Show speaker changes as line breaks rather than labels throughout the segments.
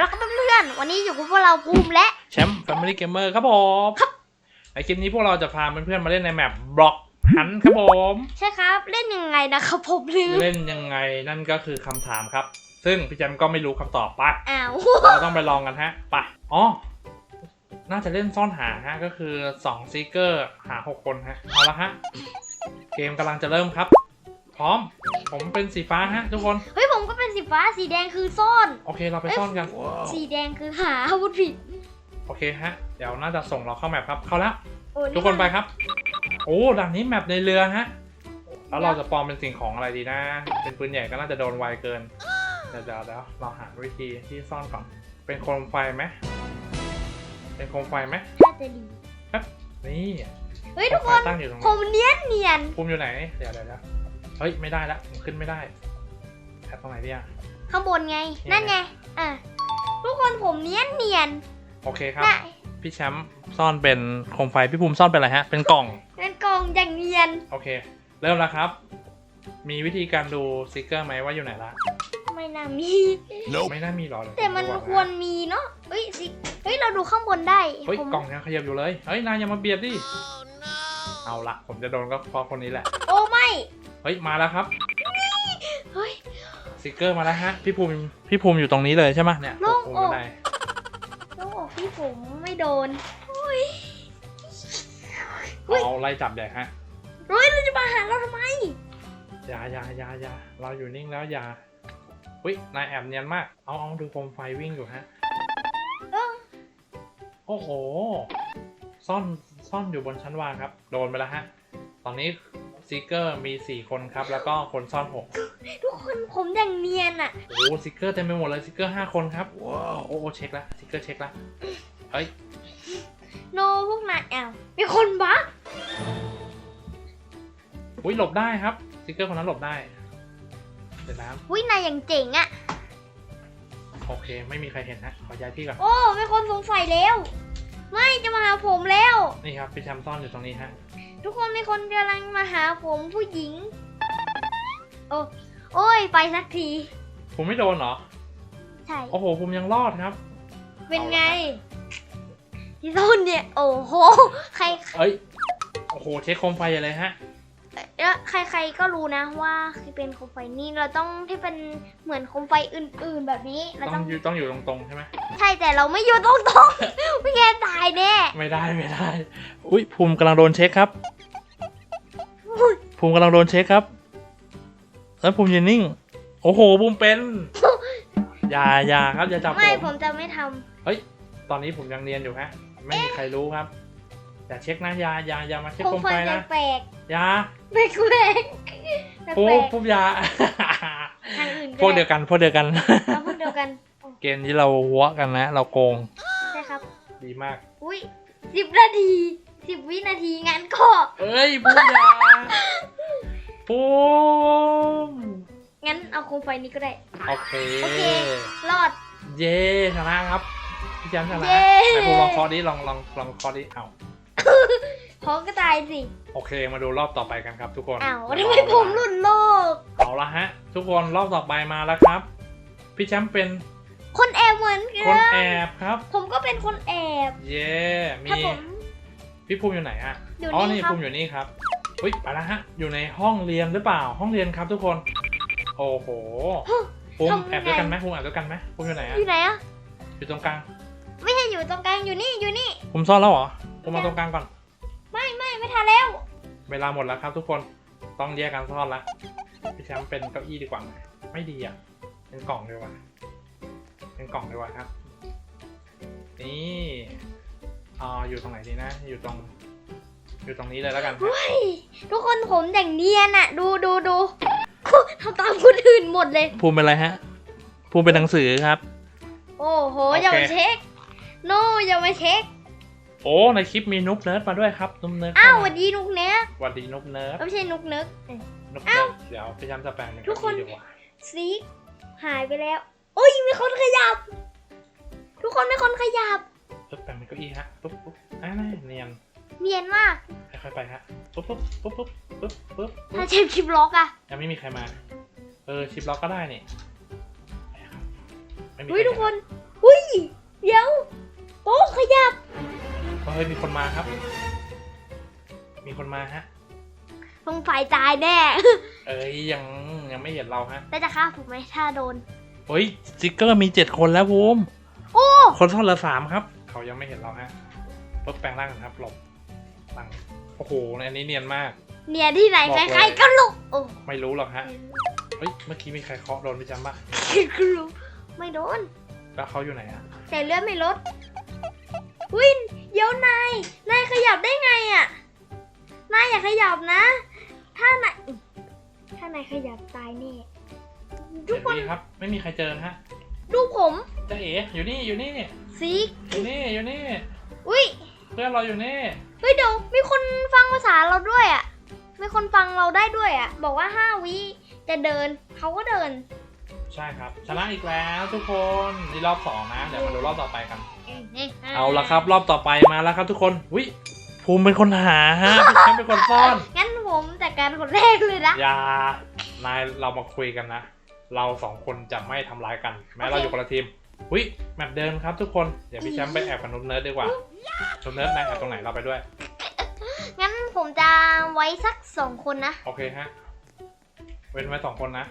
แล้วก็เพื่อนๆวันนี้อยู่กับพวกเราภูมิและ
แชมป์ Family Gamer ครับผมในคลิปนี้พวกเราจะพาเพื่อนๆมาเล่นในแมปบล็อกหันครับผม
ใช่ครับเล่นยังไงนะครับผมลืม
เล่นยังไงนั่นก็คือคำถามครับ ซึ่งพี่แชมป์ก็ไม่รู้คำตอบปะ
อ้าว
เราต้องไปลองกันฮะไปะอ๋อน่าจะเล่นซ่อนหาฮะก็คือ2ซีเกอร์หา 6 คนฮะเอาละฮะเกมกำลังจะเริ่มครับ พร้อม ผมเป็นสีฟ้าฮะทุกคน
เฮ้ยผ มก็เป็นสีฟ้าสีแดงคือซ่อน
โอเคเราไปซ่อนกัน
สีแดงคือหาอาวุธผิด
โอเคฮะ เดี๋ยวน่าจะส่งเราเข้าแมปครับ เข้าแล้ว
โอ้
ทุกคนไปครับ โอ้ด่านนี้แมปในเรือฮะ แล้วเราจะปลอมเป็นสิ่งของอะไรดีนะ เป็นปืนใหญ่ก็น่าจะโดนไวเกิน เดี๋ยวเดี๋ยวเดี๋ยวเราหาวิธีที่ซ่อนก่อน เป็นโคมไฟไหมเป็นโคมไฟไหม
น่าจะดี
นี่
เฮ้ย
โค
ทุ
ม
ก
ไฟ
คน
ตั้งอยู่ตรง
ผ
นี้
มเนียนเนียน
ภูมิอยู่ไหน เดี๋ยวเดี๋ยวเดี๋ยวเฮ้ยไม่ได้ละผมขึ้นไม่ได้ แอบตรงไหนดีอะ
ข้างบนไง
นี่
นั่นไงอะทุกคนผมเนียนเนียน
โอเคครับ
น่ะ
พี่แชมป์ซ่อนเป็นโคมไฟ พี่ภูมิซ่อนเป็นอะไรฮะ เป็นกล่อง
เป็นกองอย่างเนียน
โอเค เริ่มแล้วครับ มีวิธีการดูสติกเกอร์ไหมว่าอยู่ไหนละ
ไม่น่ามี
ไม่น่ามีหรอเลย
แต่มัน
ดูก่อ
ควรมีเนาะเฮ้ยสิเฮ้ยเราดูข้างบนได้
เฮ้ย
ผม
กล่องยังขยับอยู่เลย เฮ้ยนายอย่ามาเบียดดิ เอาละผมจะโดนก็เพราะคนนี้แหละ
โอ้ไม่
เฮ้ยมาแล้วครับ
เฮ้ย
สติกเกอร์มาแล้วฮะ พี่ภูมิพี่ภูมิอยู่ตรงนี้เลยใช่ไหมเนี่ย
โล่ง
ภูมิ
อก
ไม่ได้
ต้องบอกพี่ผมไม่โดนเฮ้ยเฮ้ย
เอาไล่จับใหญ่ฮะ
เฮ้ยเราจะมาหาเราทำไม
อย่าอย่าอย่าอย่าเราอยู่นิ่งแล้วอย่าอุ้ยนายแอบเนียนมาก เอาเอาดูโคมไฟวิ่งอยู่ฮะ
เออ
โอ้โห ซ่อนซ่อนอยู่บนชั้นวางครับ โดนไปแล้วฮะ ตอนนี้ ซิกเกอร์มี 4 คนครับ แล้วก็คนซ่อน6
ทุกคนผมอย่างเนียนอะ
โอ้ซิกเกอร์เต็มไปหมดเลยซิกเกอร์5คนครับ ว้าวโอ้โอ้เช็คแล้วซิกเกอร์เช็คแล้วเฮ้ย
โนพวกนายอ้าวมีคนบัก
อุ้ยหลบได้ครับซิกเกอร์คนนั้นหลบได้เดี๋ยวนะ
วินายอย่างเจ๋งอะ
โอเค ไม่มีใครเห็นฮะขอย้ายที่ก่อน
โอ้มีคนสงสัยแล้ว ไม่จะมาหาผมแล้ว
นี่ครับพี่แชมป์ซ่อนอยู่ตรงนี้ฮะ
ทุกคนมีคนกำลังมาหาผมผู้หญิง โอ้โอ้ยไปสักที
ผมไม่โดนเหรอ
ใช่
โอ้โห ผมยังรอดครับ
เป็นไงที่ต้นเนี่ย โอ้โห ใคร
เอ้ย โอ้โห เช็คโคมไฟอะไรฮะ
เอ่อใครๆก็รู้นะว่าคือเป็นโคมไฟนี่เราต้องที่เป็นเหมือนโคมไฟอื่น ๆ แบบนี้เรา
ต้
ต้
อ
องง
อยู่ต้องอยู่ตรงๆใช่ไหม
ใช่แต่เราไม่อยู่ตรงๆไม่งั้นตายแน่
ไม่ได้ไม่ได้ อุ้ยภูมิกำลังโดนเช็คครับ
อุ๊ย
ภูมิกำลังโดนเช็คครับ แล้วภูมิยืนนิ่ง โอ้โหภูมิเป็น อย่าอย่าครับอย่าจับ
ไม่
ผ
ผมมจะไม่ทำ
เฮ้ยตอนนี้ผมยังเรียนอยู่ฮะ ไม่มีใครรู้ครับ อย่าเช็คนะอย่าอย่าอย่ามาเช็ค
โค
โค
ม
ม
ไฟ
ไฟนะ
แปลก
อย่า
ๆ แปลกๆแปลก
ภูมิภูมิอย่า
ๆทางอื่น
พวกเดียวกัน พวกเดียวกัน
เอาพวกเดียวกันโอ้
เกมที่เราหัวกันนะ เราโกง
ใช่ครับ
ดีมาก
อุ้ยสิบนาทีสิบวินาทีงั้นก็
เอ้ยภูมิอย่าภูมิ
งั้นเอาโคมไฟนี้ก็ได้
โอเค
โอเค รอด
เย้ชนะครับ พี่แชมป์ชนะ
เย้
ไหนภูมิลองเคอดิลองลองลองเคอดิเอา
พอก็ตายสิ
โอเคมาดูรอบต่อไปกันครับทุกคน
อ้าวทำไมผมหลุดโลก
เอาละฮะ ทุกคนรอบต่อไปมาแล้วครับ พี่แชมป์เป็น
คนแอบเหมือนกั
คน
น
แอบครับ
ผมก็เป็นคนแอบ
เย้มี
ถ้าผม
พี่ภูมิอยู่ไหนอะ
อยู่
อ๋อ
นี่
นี่
ครับ
ภูมิอยู่นี่ครับอุ้ยไปแล้วฮะ อยู่ในห้องเรียนหรือเปล่าห้องเรียนครับ ทุกคน โอ้โหภูมิ
ทำไง
แอบด้วยกันไหมภูมิแอบด้วยกันไหมภูมิอยู่ไหนอะ
อยู่ไหนอะ
อยู่ตรงกลาง
ไม่ใช่อยู่ตรงกลางอยู่นี่อยู่นี่
ภูมิซ่อนแล้วเหรอภูมิมาตรงกลางก่อน เวลาหมดแล้วครับทุกคนต้องแยกกันซ่อนละพี่แชมป์เป็นเก้าอี้ดีกว่าไหมไม่ดีอะ เป็นกล่องดีกว่า เป็นกล่องดีกว่าครับ นี่อ่าอยู่ตรงไหนดีนะ อยู่ตรง อยู่ตรงนี้เลยแล้วกันครับ
เฮ้ยทุกคนผมอย่างเนียนอะดูดูดูทำตามคนอื่นหมดเลย
ภูมิเป็นอะไรฮะ ภูมิเป็นหนังสือครับ
โอ้โห
โอเค
อย่ามาเช็ค โนอย่ามาเช็ค
โอ้ในคลิปมีนุ๊กเนิร์ดมาด้วยครับนุ๊กเนิร์ด
อ้าวส
เข้
วัสดีนุกเนี้ย
สวัสดีนุ๊กเนิร์ด
ไม่ใช่นุกเนึก
นุ๊ก
อ้า
เนิ
ว
ร์ดเดี๋ยวพี่แชมป์จะแปลงเป็น
ทุกคน
เก้าอี้ดีกว่า
ซีกหายไปแล้ว โอ้ยมีคนขยับ ทุกคนมีคนขยับ
ปุ๊บแปลงเป็นเก้าอี้ฮะปุ๊บปุ๊บอ่าเนียน
เนียนมาก
ค่อยๆไปฮะปุ๊บปุ๊บปุ๊บปุ๊บปุ๊บปุ๊บ
ถ้าเชฟคลิปล็อกอะ
ยังไม่มีใครมา เออชิปล็อกก็ได้นี่ไม่มี
เฮ้ย
ใร
ทุกคน
เอุ้
ยเดี๋ยวโต๊ะขยับ
เฮ้ยมีคนมาครับ มีคนมาฮะ
ตรงฝ่ายตายแน่
เอ้ยยังยังไม่เห็นเราฮะ
แล้วจะฆ่าผมไหมถ้าโดน
เฮ้ยสติกเกอร์มีเจ็ดคนแล้วภูมิ
โอ้
คนซ่อนเหลือสามครับ เขายังไม่เห็นเราฮะปุ๊บแปลงร่างกันครับหลบตั้งโอ้โหอันนี้เนียนมาก
เนี่ยที่ไหน
บอกเลย
ใครๆก็ลุกโอ้
ไม่รู้หรอกฮะเฮ้ยเมื่อกี้มีใครเคาะโดนพี่จำปะ
ก็ลุกไม่โดน
แล้วเขาอยู่ไหนอะ
แต่เลือดไม่ลดอุ้ย เดี๋ยวนาย นายขยับได้ไงอะนายอย่าขยับนะ ถ้านายถ้านายขยับตายแน่ ทุ
เห็
ก
น
คน
พี่ครับ ไม่มีใครเจอฮะ
ดูผม
จ้าเอ๋อยู่นี่อยู่นี่
สิ
อยู่นี่อยู่นี่
อุ้ย
เพื่อนเราอยู่นี่
เฮ้ยเดี๋ยวมีคนฟังภาษาเราด้วยอะมีคนฟังเราได้ด้วยอะบอกว่าห้าวิจะเดินเขาก็เดิน
ใช่ครับชนะอีกแล้วทุกคนนี่รอบสองนะ เดี๋ยวมาดูรอบต่อไปกัน เอาละครับ รอบต่อไปมาแล้วครับทุกคนวิภูมิเป็นคนหาฮะพี่แชมป์เป็นคนซ่อน
งั้นผมจัดการคนแรกเลยนะ
อย่านายเรามาคุยกันนะ เราสองคนจะไม่ทำร้ายกัน แม้เราอยู่คนละทีมวิแมปเดิมครับทุกคนเดี๋ยวพี่แชมป์ไปแอบกับนุ่มเนิร์ดดีกว่านุ่มเนิร์ดนายแอบตรงไหนเราไปด้วย
งั้นผมจะไว้สักสองคนนะ
โอเคฮะ เว้นไว้สองคนนะ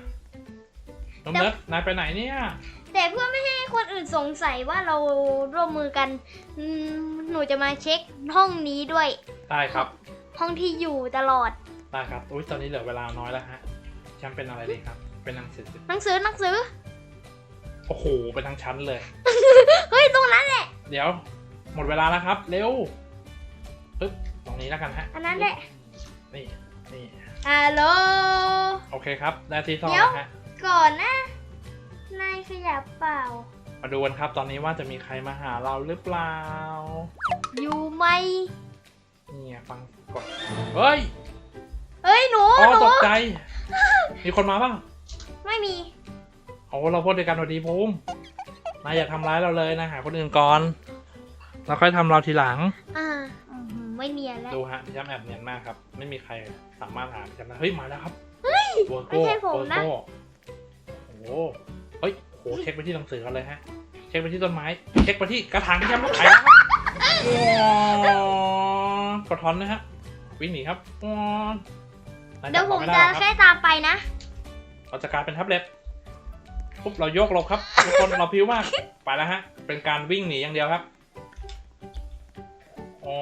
นุ่มเนิร์ดนายไปไหนเนี่ย
แต่เพื่อไม่ให้คนอื่นสงสัยว่าเราร่วมมือกันอืมหนูจะมาเช็คห้องนี้ด้วย
ได้ครับ
ห้องที่อยู่ตลอด
ได้ครับ อุ้ยตอนนี้เหลือเวลาน้อยแล้วฮะแชมป์เป็นอะไรดีครับ เป็นหนังสือ
หนังสือหนังสือ
โอ้โห เป็นทั้งชั้นเลย
เฮ้ย ตรงนั้นแหละ
เดี๋ยว หมดเวลาแล้วครับ เร็วปึ๊บ ตรงนี้แล้วกันฮะ
อันนั้นแหละ
นี่ นี่
ฮัลโหล
โอเคครับได้ที่ซ่อน
เดี๋ยว
แล้วฮะ
ก่อนนะ นายขยับเปล่า
มาดูกันครับตอนนี้ว่าจะมีใครมาหาเราหรือเปล่า
อยู่ไหม
นี่ไงฟังกดเฮ้ย
เฮ้ยหนู
อ๋อ
หนู
ตกใจ มีคนมาบ้าง
ไม่มี
โอ้เราพูดด้วยกันสวัสดีภูมินายอย่าทำร้ายเราเลยนะหาคนอื่นก่อนเราค่อยทำเราทีหลัง
อ่าอืมไม่เนียนแล้ว
ดูฮะพี่แชมป์แอบเนียนมากครับ ไม่มีใครสามารถหาพี่แชมป์ได้เฮ้ยมาแล้วครับเวอร์
ไม่
โก้
ใช่ผม
เวอร์
นะ
โก้โอ้โห เฮ้ยโหเช็คไปที่หนังสือกันเลยฮะ เช็คไปที่ต้นไม้ เช็คไปที่กระถางพี่แชมป์ลูกไข่ครับว้าวกดทอนนะฮะวิ่งหนีครับว้ย
เดี๋ยวผมจะแค่ตามไปนะ
เราจะกลายเป็นแท็บเล็ตปุ๊บเราโยกหลบครับทุกคนเราพิ้วมากไปแล้วฮะ เป็นการวิ่งหนีอย่างเดียวครับอ๋อ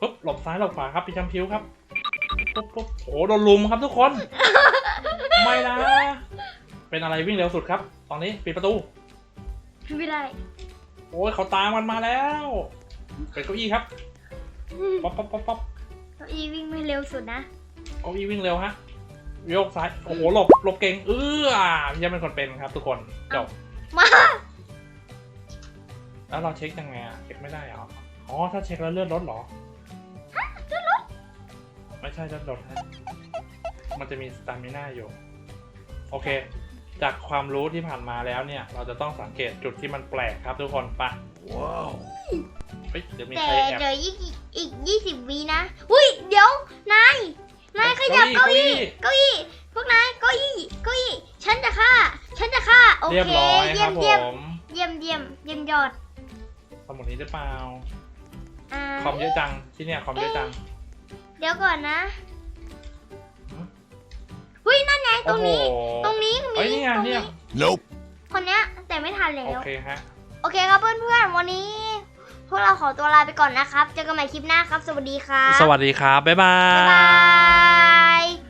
ปุ๊บหลบซ้ายหลบขวาครับพี่แชมพิ้วครับปุ๊บปุ๊บโอ้โดนลุมครับทุกคน ไม่นะ เป็นอะไรวิ่งเร็วสุดครับ ตอนนี้ปิดประตู
ไม่ได้
โอ้ยเขาตามมันมาแล้ว เป็นเก้าอี้ครับ ป๊อปป๊อปป๊อปป๊อป
เก้าอี้วิ่งไม่เร็วสุดนะ
เก้าอี้วิ่งเร็วฮะ โยกซ้าย โอ้โห หลบ หลบเก่ง เออพี่แชมป์เป็นคนเป็นครับ ทุกคน จบ
มา
แล้วเราเช็คยังไงอะเช็คไม่ได้เหรอ อ๋อ ถ้าเช็คแล้วเลื่อนรถเหรอเลื่อนรถ ไม่ใช่เลื่อนรถฮะมันจะมีสตามิน่าอยู่ โอเค จากความรู้ที่ผ่านมาแล้วเนี่ย เราจะต้องสังเกตจุดที่มันแปลกครับทุกคนไปะว้าวเฮ้ยเดี๋ยวมี
แต่
ใครแอบ
เดี๋ยวอีกอีกยี่สิบวินะ อุ้ยเดี๋ยวนายนายขยับเก้าอี้เก้าอี้พวกนายเก้าอี้เก้าอี้ฉันจะฆ่า ฉันจะฆ่าโอ
เรียบ
เค
ร้อยค
เยี่ย
รับ
ม
ผ
เยี่ยม
ม
เยี่ยมเยี่ยมเยี่ยมยอด
สมุดนี้หรือเปล่า
อ่า
คอมเยอะจังที่เนี่ยคอมเยอะจัง
เดี๋ยวก่อนนะ
หืม
หุ้ยนั่นไงตร
โอ้
ง
โห
นี้ตรงนี้
เฮ้ยนี่ไง
ตรง
เนี่ย
Nope.
คนเนี้ยแต่ไม่ทันแล้
โอ
ว
เคฮะ
โอเคครับเพื่อนๆวันนี้ พวกเราขอตัวลาไปก่อนนะครับ เจอกันใหม่คลิปหน้าครับ สวัสดีครับ
สวัสดีครับ บ๊ายบา
บ๊ายบายย